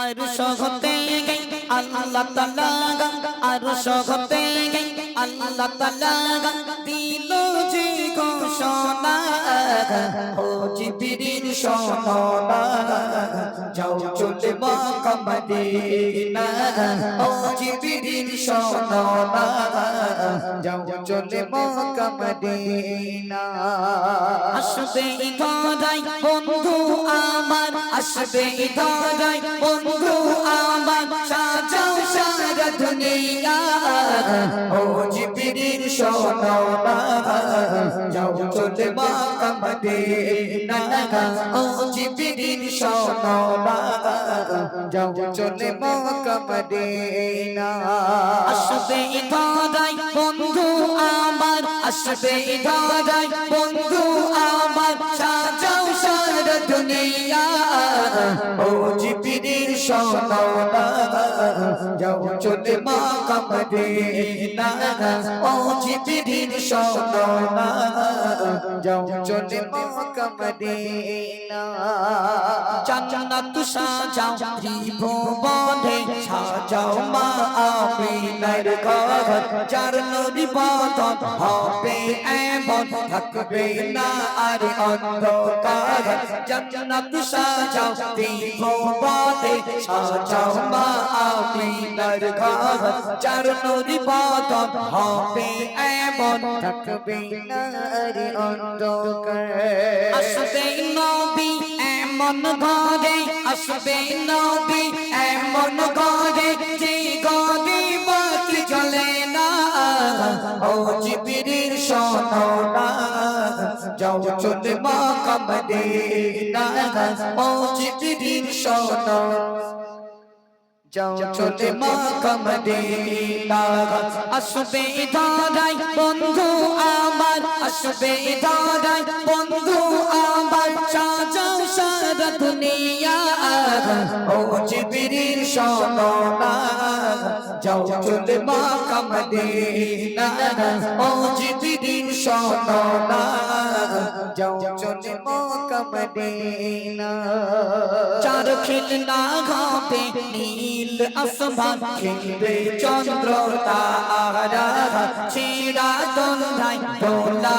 আর সহতে গই আল্লাহ তাআলা আর সহতে গই আল্লাহ তাআলা দিল যে ঘোষণা ও শোনা যাও চলে মক্কা মদিনা ও জিবরিল শোনা যাও চলে মক্কা মদিনা আসবে ধরাই বন্ধু আমার আসবে ধরাই বন্ধু আমার সাজাও সারা দুনিয়া। ও জিবরিল শোনা মদিনা ও জিবরিল শোনা যাও বন্ধু আমার আসবে বন্ধু আমার। সারা দুনিয়া। ও জিবরিল, শোনা যাও চলে মা মক্কা মদিনা। ও জিবরিল, শোনা যাও চলে মা মক্কা মদিনা। জান্নাত সাজাও, ত্রিভুবনে সাজাও মা আমিনার ঘর যার নদী বদন হবে এমন, থাকবে না আর অন্ধকার। জান্নাত সাজাও ত্রিভুবনে সাজাও মা আমিনার ঘর। যার নদী বদন হবে এমন, থাকবে না আর অন্ধকার। আসবে নবী এমন ঘরে, আসবে নবী এমন ঘরে, যে ও জিবিরির শোনো না। মা কামদিনা ও জিবিরির শোনো। যাও চলে মা কামদিনা আসবে ধারাই বন্ধু আমার। আসবে ধারাই বন্ধু আমার। সাজাও সারা দুনিয়া ও জিবিরির শোনো না। যাও চলে মা কামদিনা ও জিবিরির শোনো না যাও চলে মা কামদিনা চার খিলনা ঘাপে নীল আসমান খেলবে চন্দ্র তারা ছিড়া তন্ধাই দোলা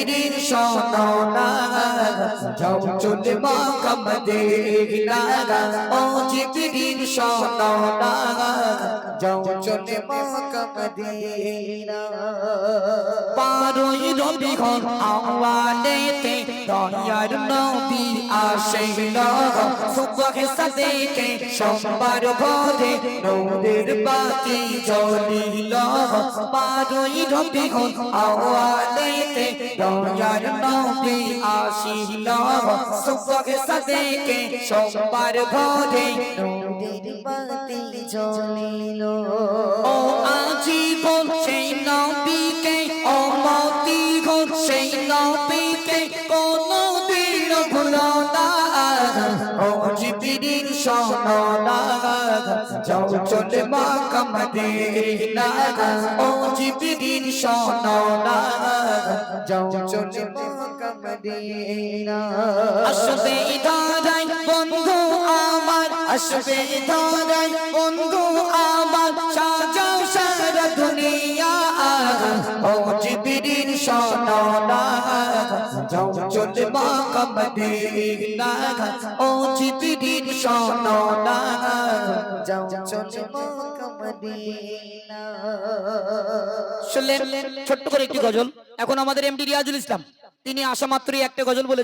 জিবিরির শোনো না। যাও চলে মা কামদিনা ও জিবিরির শোনো না। যাও চলে মা কামদিনা পারোই রবি ঘর আওয়ালেতে দয়ার নবী আসিল সুবহে সাদেকে সোমবার ভোরে নূরের বাতি জ্বলিল পারোই রবি আওয়ালেতে দয়ার নবী আসিল সুবহে সাদেকে সোমবার ভোরে নূরের বাতি জ্বলিল যাও চলে মা কামদিনা ও জিবিরির শোনো না। যাও চলে মা কামদিনা আসবে ধরাই বন্ধু আমার, আসবে ধরাই বন্ধু আমার। সাজাও সারা দুনিয়া। ও জিবিরির শোনো না। ও শোনো না। যাও চলে শুনলেন, ছোট্ট করে একটি গজল। এখন আমাদের এমডি রিয়াজুল ইসলাম। তিনি আসা মাত্রই একটা গজল বলে